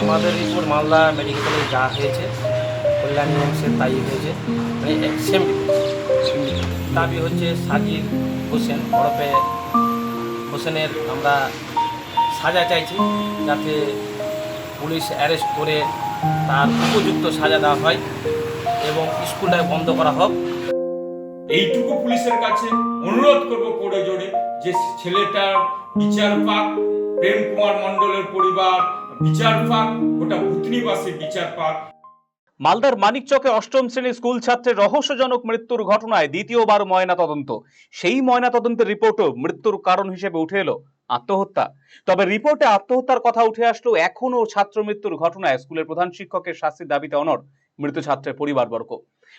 আমাদের রিপোর্ট মালদা মেডিকেলে যা হয়েছে, কল্যাণী অংশের তাই হয়েছে মানে দাবি হচ্ছে সাজিদ হোসেন হরপে হোসেনের আমরা সাজা চাইছি যাতে পুলিশ অ্যারেস্ট করে তার উপযুক্ত সাজা দেওয়া হয় এবং স্কুলটাকে বন্ধ করা হোক। এইটুকু পুলিশের কাছে অনুরোধ করব করে জোরে যে ছেলেটার বিচার পাক প্রেম কুমার মণ্ডলের পরিবার বিচার পাক গোটা ভূতনিবাসী বিচার পাক মালদার মানিকচকে অষ্টম শ্রেণির স্কুল ছাত্রের রহস্যজনক মৃত্যুর ঘটনায় দ্বিতীয়বার ময়না তদন্ত সেই ময়না তদন্তের রিপোর্টও মৃত্যুর কারণ হিসেবে উঠে এলো আত্মহত্যা। তবে রিপোর্টে আত্মহত্যার কথা উঠে আসলেও এখনও ছাত্র মৃত্যুর ঘটনায় স্কুলের প্রধান শিক্ষকের শাস্তির দাবিতে অনর মৃত ছাত্রের পরিবারবর্গ।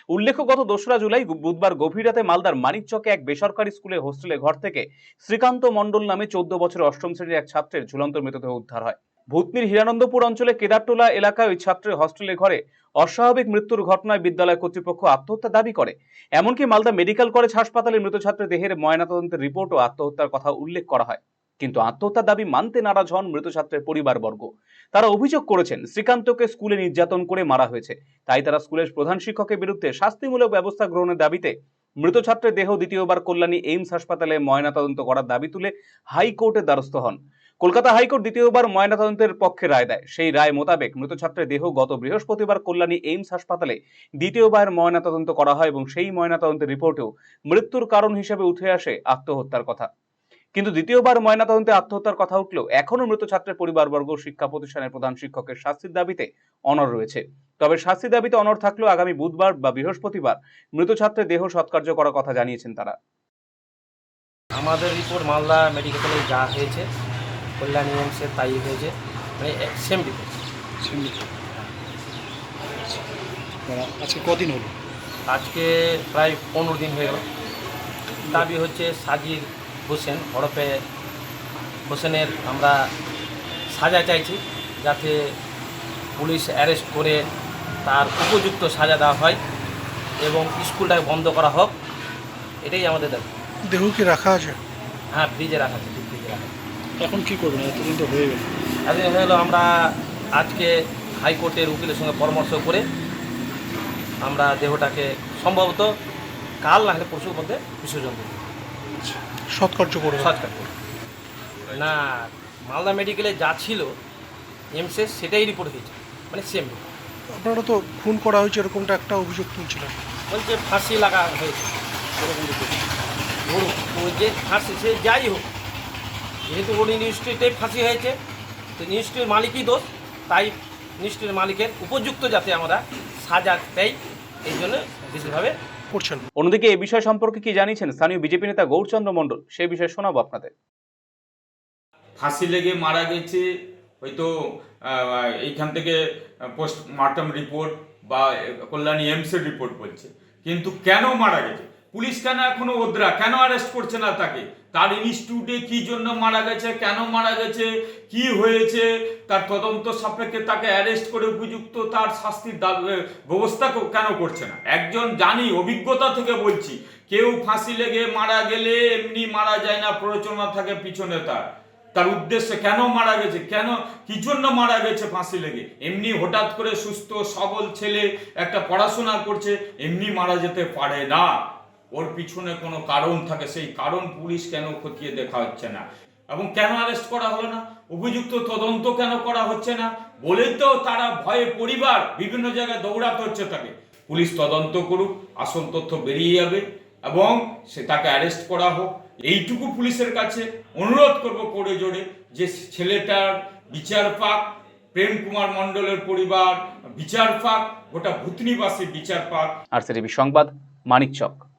উল্লেখ্য, গত দোসরা জুলাই বুধবার গভীর রাতে মালদার মানিকচকে এক বেসরকারি স্কুলে হোস্টেলে ঘর থেকে শ্রীকান্ত মণ্ডল নামে চোদ্দ বছরের অষ্টম শ্রেণির এক ছাত্রের ঝুলন্ত মৃতদেহ উদ্ধার হয়। ভূতনির হিরানন্দপুর অঞ্চলে কেদারটোলা এলাকায় ওই ছাত্রের হস্টেলে ঘরে অস্বাভাবিক মৃত্যুর ঘটনায় বিদ্যালয় কর্তৃপক্ষ আত্মহত্যা দাবি করে। এমনকি মালদা মেডিকেল কলেজ হাসপাতালে মৃত ছাত্রের দেহের ময়নাতদন্তের রিপোর্টও আত্মহত্যার কথা উল্লেখ করা হয়। কিন্তু আত্মহত্যার দাবি মানতে নারাজ হন মৃত ছাত্রের পরিবারবর্গ। তারা অভিযোগ করেছেন, শ্রীকান্তকে স্কুলে নির্যাতন করে মারা হয়েছে। তাই তারা স্কুলের প্রধান শিক্ষকের বিরুদ্ধে শাস্তিমূলক ব্যবস্থা গ্রহণের দাবিতে মৃত ছাত্রের দেহ দ্বিতীয়বার কল্যাণী এইমস হাসপাতালে ময়নাতদন্ত করার দাবি তুলে হাইকোর্টের দ্বারস্থ হন। কলকাতা হাইকোর্ট দ্বিতীয়বার ময়নাতদন্তের পক্ষে রায় দেয়। সেই রায় মোতাবেক মৃত ছাত্রের দেহ গত বৃহস্পতিবার কল্যাণী এইমস হাসপাতালে দ্বিতীয়বার ময়নাতদন্ত করা হয় এবং সেই ময়নাতদন্তের রিপোর্টেও মৃত্যুর কারণ হিসেবে উঠে আসে আত্মহত্যার কথা। কিন্তু দ্বিতীয়বার ময়নাতদন্তে আত্মহত্যার কথা উঠলেও এখনও মৃত ছাত্রের পরিবারবর্গ শিক্ষা প্রতিষ্ঠানের প্রধান শিক্ষকের শাস্তির দাবিতে অনর রয়েছে। তবে শাস্তি দাবিতে অনর থাকলেও আগামী বুধবার বা বৃহস্পতিবার মৃত ছাত্রের দেহ সৎকার্য করার কথা জানিয়েছেন তারা। আমাদের রিপোর্ট মালদা মেডিকেল কলেজে যা হয়েছে কল্যাণী অংশের তাই হয়েছে মানে সেম রিপোর্ট আজকে কদিন হলো? আজকে প্রায় পনেরো দিন হয়ে গেল। দাবি হচ্ছে সাজিদ হোসেন হরপে হোসেনের আমরা সাজা চাইছি যাতে পুলিশ অ্যারেস্ট করে তার উপযুক্ত সাজা দেওয়া হয় এবং স্কুলটাকে বন্ধ করা হোক। এটাই আমাদের দাবি। দেহ কি রাখা আছে? হ্যাঁ ফ্রিজে রাখা আছে ফ্রিজে রাখা এখন কী করবেন? এতদিন তো হয়ে গেল এতদিন হয়ে গেলো আমরা আজকে হাইকোর্টের উকিলের সঙ্গে পরামর্শ করে আমরা দেহটাকে সম্ভবত কাল না হলে পরশুর মধ্যে বিসর্জন দেবো। সৎকার্য করবে। সৎকার করব। না মালদা মেডিকেলে যা ছিল এমসেস সেটাই রিপোর্ট হয়েছে। মানে সেম আপনারা তো খুন করা হয়েছে এরকমটা একটা অভিযোগ তুলছিলেন। বলছে ফাঁসি লাগা হয়েছে এরকম ধরুন ওই যে ফাঁসি সে যাই হোক যেহেতু ওর ইনস্টিটিউটেই ফাঁসি হয়েছে তো ইনস্টিটিউটের মালিকই দোষ তাই ইনস্টিটিউটের মালিকের উপযুক্ত যাতে আমরা সাজা দেয় এই জন্য বিশেষভাবে করছেন। অন্যদিকে এ বিষয় সম্পর্কে কি জানিয়েছেন স্থানীয় বিজেপি নেতা গৌরচন্দ্র মণ্ডল সেই বিষয়ে শোনাবো আপনাদের। ফাঁসি লেগে মারা গেছে হয়তো আহ, এইখান থেকে পোস্টমর্টম রিপোর্ট বা কল্যাণী এমসের রিপোর্ট বলছে। কিন্তু কেন মারা গেছে? পুলিশ কেন এখনও ওদ্রা? কেন অ্যারেস্ট করছে না তাকে? তার ইনস্টিটিউটে কি জন্য মারা গেছে? কেন মারা গেছে? কি হয়েছে? তার তদন্ত সাপেক্ষে তাকে অ্যারেস্ট করে উপযুক্ত তার শাস্তির ব্যবস্থা কেন করছে না? একজন জানি, অভিজ্ঞতা থেকে বলছি, কেউ ফাঁসি লেগে মারা গেলে এমনি মারা যায় না, প্ররোচনা থাকে পিছনে তার। তার উদ্দেশ্যে কেন মারা গেছে? কেন, কি জন্য মারা গেছে ফাঁসি লেগে? এমনি হঠাৎ করে সুস্থ, সবল ছেলে একটা পড়াশোনা করছে, এমনি মারা যেতে পারে না। ওর পিছনে কোনো কারণ থাকে, সেই কারণ পুলিশ কেন খতিয়ে দেখা হচ্ছে না? এবং কেন অ্যারেস্ট করা হলো না? উপযুক্ত তদন্ত কেন করা হচ্ছে না? বলেই তো তারা ভয়ে পরিবার বিভিন্ন জায়গায় দৌড়াতে হচ্ছে তাকে। পুলিশ তদন্ত করুক, আসল তথ্য বেরিয়ে যাবে এবং সে তাকে অ্যারেস্ট করা হোক। এইটুকু পুলিশের কাছে অনুরোধ করব করে জোরে যে ছেলেটার বিচার পাক, প্রেম কুমার মণ্ডলের পরিবার, বিচার পাক, গোটা ভূতনিবাসী বিচার পাক। আর সিটিভি সংবাদ, মানিকচক।